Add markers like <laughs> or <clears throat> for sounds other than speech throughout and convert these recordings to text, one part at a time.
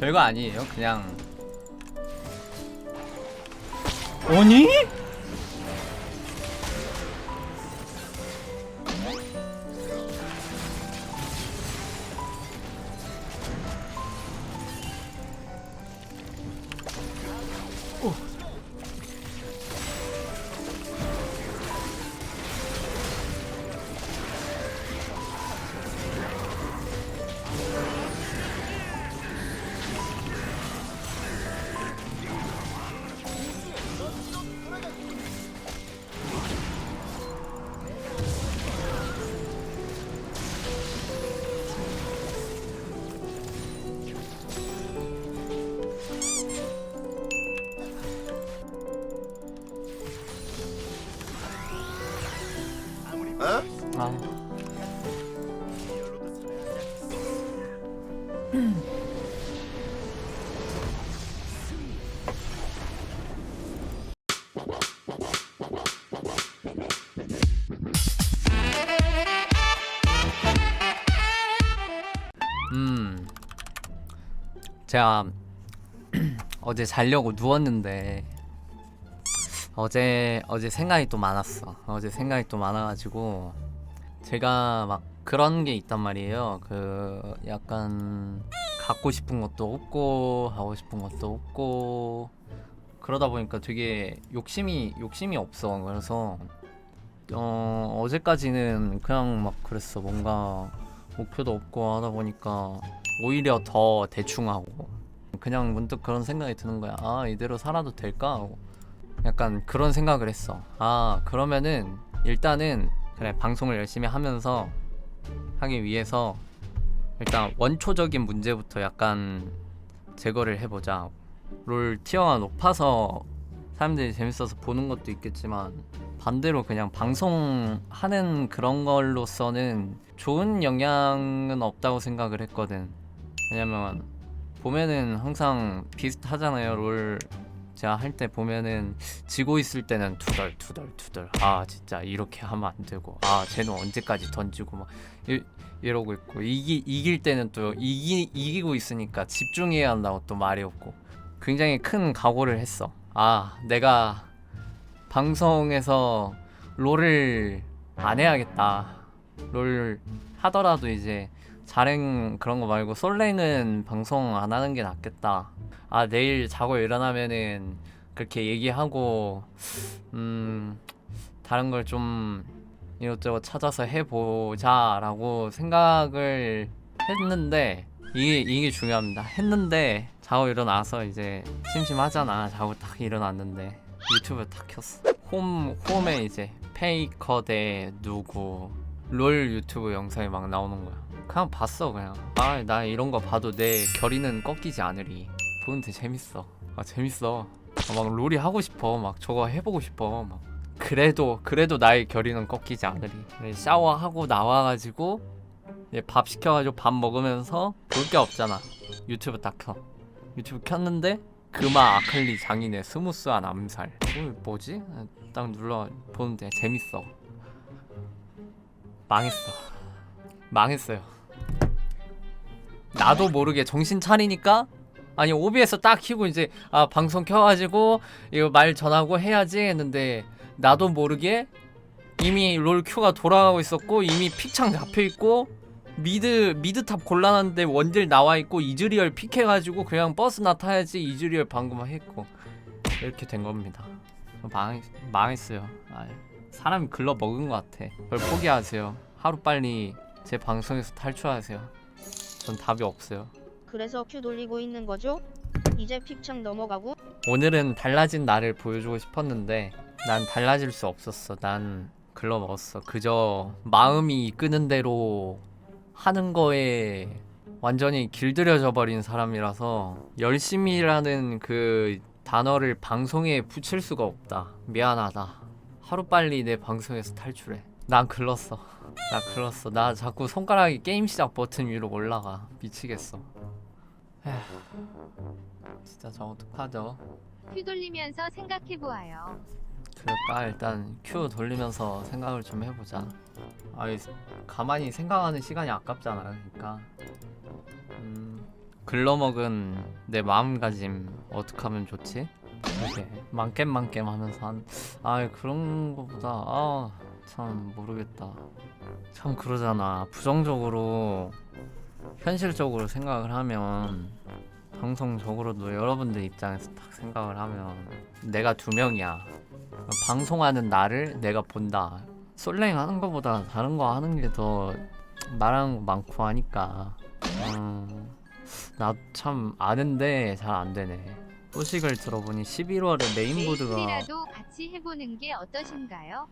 별거 아니에요. 그냥 아니? 아. 음. 제가 <clears throat> 어제 자려고 누웠는데 어제 어제 생각이 또 많았어. 어제 생각이 또 많아가지고 제가 막 그런 게 있단 말이에요. 그 약간 갖고 싶은 것도 없고 하고 싶은 것도 없고 그러다 보니까 되게 욕심이 욕심이 없어. 그래서 어 어제까지는 그냥 막 그랬어. 뭔가 목표도 없고 하다 보니까 오히려 더 대충하고 그냥 문득 그런 생각이 드는 거야. 아 이대로 살아도 될까? 하고 약간 그런 생각을 했어. 아, 그러면은 일단은 그래 방송을 열심히 하면서 하기 위해서 일단 원초적인 문제부터 약간 제거를 해보자. 롤 티어가 높아서 사람들이 재밌어서 보는 것도 있겠지만 반대로 그냥 방송하는 그런 걸로서는 좋은 영향은 없다고 생각을 했거든. 왜냐면 보면은 항상 비슷하잖아요. 롤 제가 할 때 보면은 지고 있을 때는 투덜 투덜 투덜. 아 진짜 이렇게 하면 안 되고. 아 쟤는 언제까지 던지고 막 이, 이러고 있고. 이기 이길 때는 또 이기 이기고 있으니까 집중해야 한다고 또 말이 없고. 굉장히 큰 각오를 했어. 아 내가 방송에서 롤을 안 해야겠다. 롤 하더라도 이제 자랭 그런 거 말고 솔랭은 방송 안 하는 게 낫겠다. 아 내일 자고 일어나면은 그렇게 얘기하고 음 다른 걸 좀 이것저것 찾아서 해보자라고 생각을 했는데 이게 이게 중요합니다. 했는데 자고 일어나서 이제 심심하잖아. 자고 딱 일어났는데 유튜브 딱 켰어. 홈 홈에 이제 페이커 대 누구 롤 유튜브 영상이 막 나오는 거야. 그냥 봤어 그냥. 아 나 이런 거 봐도 내 결의는 꺾이지 않으리. 보는데 재밌어. 아 재밌어. 아, 막 롤이 하고 싶어. 막 저거 해보고 싶어. 막 그래도 그래도 나의 결의는 꺾이지 않으리. 샤워하고 나와가지고 밥 시켜가지고 밥 먹으면서 볼 게 없잖아. 유튜브 딱 켜. 유튜브 켰는데 금화 아칼리 장인의 스무스한 암살. 어, 뭐지? 딱 눌러 보는데 재밌어. 망했어. 망했어요. 나도 모르게 정신 차리니까 아니 OBS 딱 키고 이제 아 방송 켜가지고 이거 말 전하고 해야지 했는데 나도 모르게 이미 롤 큐가 돌아가고 있었고 이미 픽창 잡혀 있고 미드 미드탑 곤란한데 원딜 나와 있고 이즈리얼 픽해가지고 그냥 버스나 타야지 이즈리얼 방금 했고 이렇게 된 겁니다. 망 망했어요. 아, 사람이 글러 먹은 것 같아. 그걸 포기하세요. 하루 빨리 제 방송에서 탈출하세요. 전 답이 없어요. 그래서 큐 돌리고 있는 거죠? 이제 픽창 넘어가고 오늘은 달라진 나를 보여주고 싶었는데 난 달라질 수 없었어. 난 글러 먹었어. 그저 마음이 이끄는 대로 하는 거에 완전히 길들여져 버린 사람이라서 열심히라는 그 단어를 방송에 붙일 수가 없다. 미안하다. 하루 빨리 내 방송에서 탈출해. 난 글렀어. 나 글렀어. 나 자꾸 손가락이 게임 시작 버튼 위로 올라가. 미치겠어. 에휴, 진짜 저 어떡하죠? 휘둘리면서 생각해 보아요. 그럴까 일단 큐 돌리면서 생각을 좀 해보자. 아이 가만히 생각하는 시간이 아깝잖아. 그러니까 음 글러먹은 내 마음가짐 어떻게 하면 좋지? 이렇게 만겜 만겜 하면서 한, 아 그런 거보다 아 참 모르겠다. 참 그러잖아. 부정적으로 현실적으로 생각을 하면 방송적으로도 여러분들 입장에서 딱 생각을 하면 내가 두 명이야. 방송하는 나를 내가 본다. 솔랭 하는 거보다 다른 거 하는 게 더 말하는 거 많고 하니까. 음, 나참 아는데 잘 안 되네. 소식을 들어보니 11월에 메인보드가 같이 해보는 게 어떠신가요?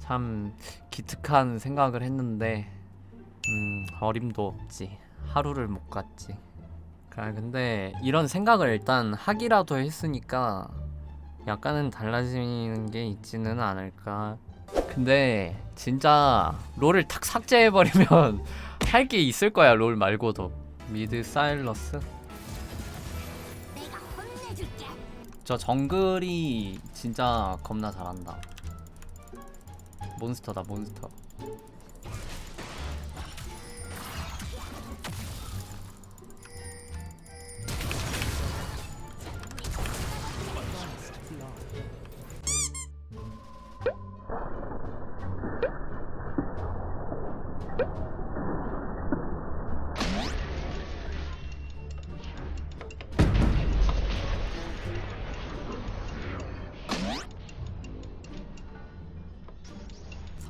참 기특한 생각을 했는데 음 어림도 없지. 하루를 못 갔지. 아, 근데 이런 생각을 일단 하기라도 했으니까 약간은 달라지는 게 있지는 않을까. 근데 진짜 롤을 탁 삭제해버리면 <laughs> 할 게 있을 거야 롤 말고도. 미드 사일러스. 저 정글이 진짜 겁나 잘한다 몬스터다 몬스터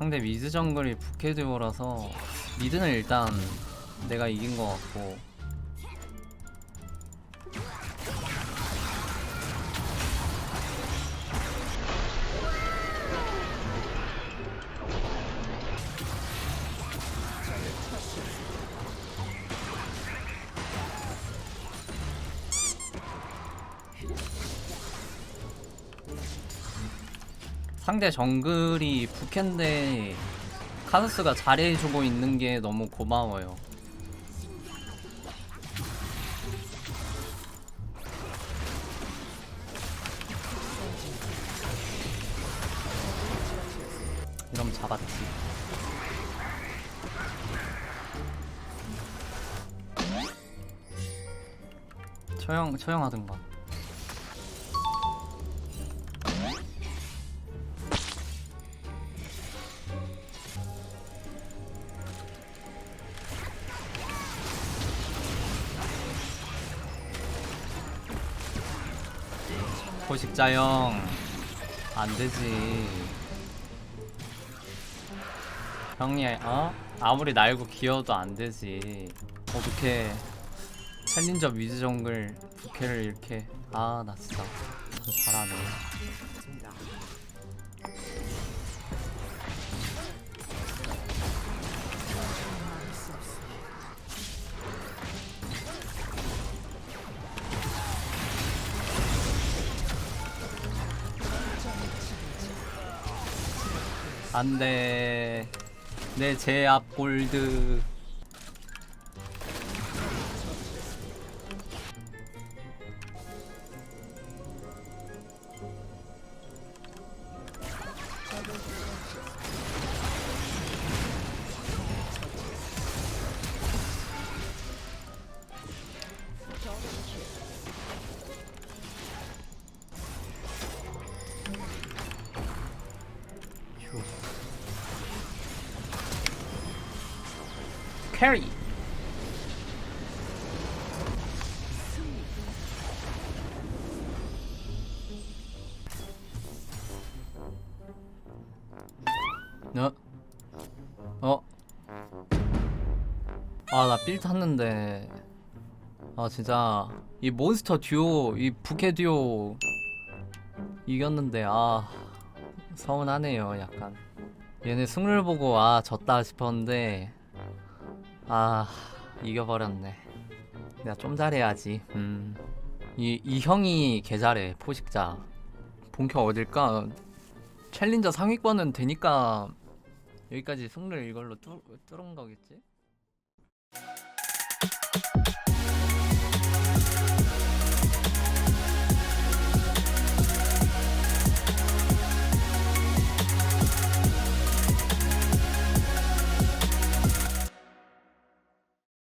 상대 미드 정글이 부캐 듀오라서 미드는 일단 내가 이긴 것 같고 상대 정글이 부캔데 카스스가 잘해주고 있는 게 너무 고마워요. 이러면 잡았지. 처형 처형하든가. 포식자 형, 안 되지. 형이 어 아무리 날고 기어도 안 되지. 어떻게 챌린저 미드 정글 부캐를 이렇게 아 나 진짜 잘하네. 안돼. 내 제압 골드 캐리 어? 어? 아 나 빌 탔는데 아 진짜 이 몬스터 듀오 이 부캐 듀오 이겼는데 아 서운하네요 약간 얘네 승률 보고 아 졌다 싶었는데 아 이겨버렸네. 내가 좀 잘해야지. 음. 이, 이 형이 개 잘해 포식자. 본캐 어딜까? 챌린저 상위권은 되니까 여기까지 승률 이걸로 뚫, 뚫은 거겠지